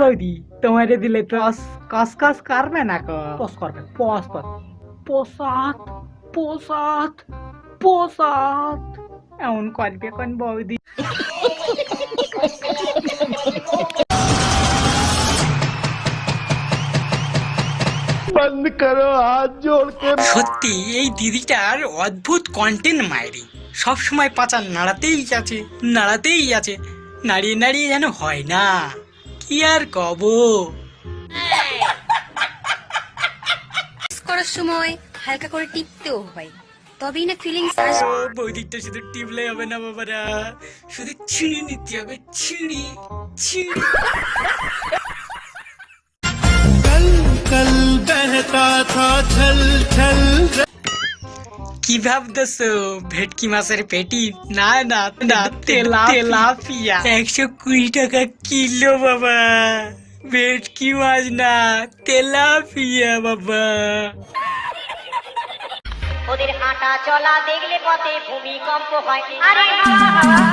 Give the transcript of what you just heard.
বৌদি তোমারে দিলে তো কস কস করবে না কো পস করবে পস পস পোসাত পোসাত পোসাত এমন করবে কোন বৌদি? সত্যি এই দিদিটার অদ্ভুত কন্টেন্ট মায়েরি সব সময় পাচা নাড়াতেই আছে নাড়াতেই আছে নাড়িয়ে নাড়িয়ে যেন হয় না। কি আর কব? করার সময় হালকা করে টিপতেও হয়। তবেই না ফিলিংস আসবে বৌদিটা শুধু টিপলেই হবে না বাবারা। শুধু ছিঁড়ে নিতে হবে ছিঁড়ি ছিঁড়ি। কল কল বহতা থা ছল ছল। কি ভাবতেছো? ভেটকি মাছের পেটি? না না না তেলা তেলাপিয়া। একশো কুড়ি টাকা কিলো বাবা। ভেটকি মাছ না তেলাপিয়া বাবা। ওদের হাঁটা চলা দেখলে পথে ভূমিকম্প হয়। আরে হাওয়া